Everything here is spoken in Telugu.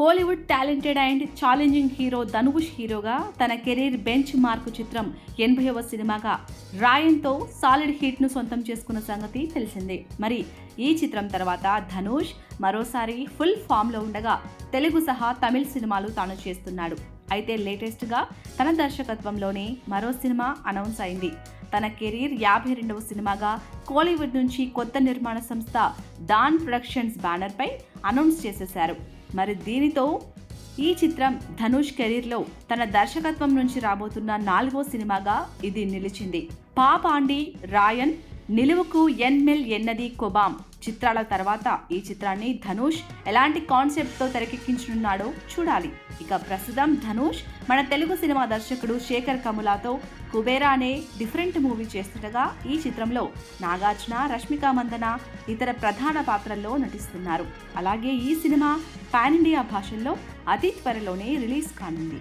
Kollywood talented and challenging hero Dhanush హీరోగా తన కెరీర్ బెంచ్ మార్క్ చిత్రం ఎనభైవ సినిమాగా రాయన్తో సాలిడ్ హిట్ను సొంతం చేసుకున్న సంగతి తెలిసిందే. మరి ఈ చిత్రం తర్వాత ధనుష్ మరోసారి ఫుల్ ఫామ్లో ఉండగా తెలుగు సహా తమిళ సినిమాలు తాను చేస్తున్నాడు. అయితే లేటెస్ట్గా తన దర్శకత్వంలోనే మరో సినిమా అనౌన్స్ అయింది. తన కెరీర్ యాభై రెండవ సినిమాగా కోలీవుడ్ నుంచి కొత్త నిర్మాణ సంస్థ డాన్ ప్రొడక్షన్స్ బ్యానర్పై అనౌన్స్ చేసేశారు. మరి దీనితో ఈ చిత్రం ధనుష్ కెరీర్లో తన దర్శకత్వం నుంచి రాబోతున్న నాలుగో సినిమాగా ఇది నిలిచింది. పాపాండి రాయన్ నిలువుకు ఎన్మెల్ ఎన్నది కొబాం చిత్రాల తర్వాత ఈ చిత్రాన్ని ధనుష్ ఎలాంటి కాన్సెప్ట్తో తెరకెక్కించనున్నాడో చూడాలి. ఇక ప్రస్తుతం ధనుష్ మన తెలుగు సినిమా దర్శకుడు శేఖర్ కములాతో కుబేరా అనే డిఫరెంట్ మూవీ చేస్తుండగా ఈ చిత్రంలో నాగార్జున రష్మిక మందన ఇతర ప్రధాన పాత్రల్లో నటిస్తున్నారు. అలాగే ఈ సినిమా పాన్ ఇండియా భాషల్లో అతి త్వరలోనే రిలీజ్ కానుంది.